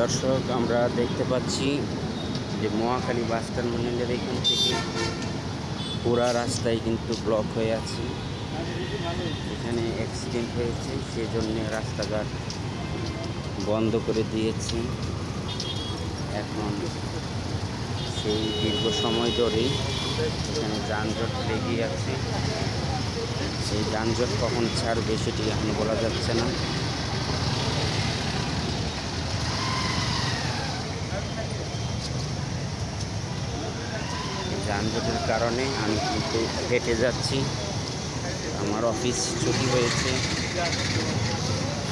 দর্শক, আমরা দেখতে পাচ্ছি যে মহাখালী বাস টার্মিনালের এখান থেকে পুরা রাস্তায় কিন্তু ব্লক হয়ে আছে। এখানে অ্যাক্সিডেন্ট হয়েছে, সেজন্য রাস্তাঘাট বন্ধ করে দিয়েছে। এখন সেই দীর্ঘ সময় ধরেই এখানে যানজট লেগে আছে। সেই যানজট কখন ছাড়বে সেটি এখন বলা যাচ্ছে না। যানজটের কারণে আমি কিন্তু হেঁটে যাচ্ছি। আমার অফিস ছুটি হয়েছে।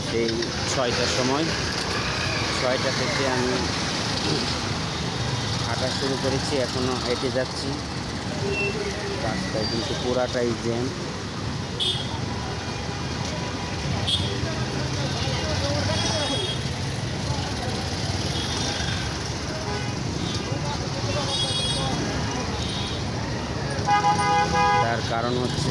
সেই ছয়টার সময়। ছয়টা থেকে আমি হাঁটা শুরু করেছি, এখনও হেঁটে যাচ্ছি। রাস্তায় কিন্তু পুরাটাই জ্যাম। তার কারণ হচ্ছে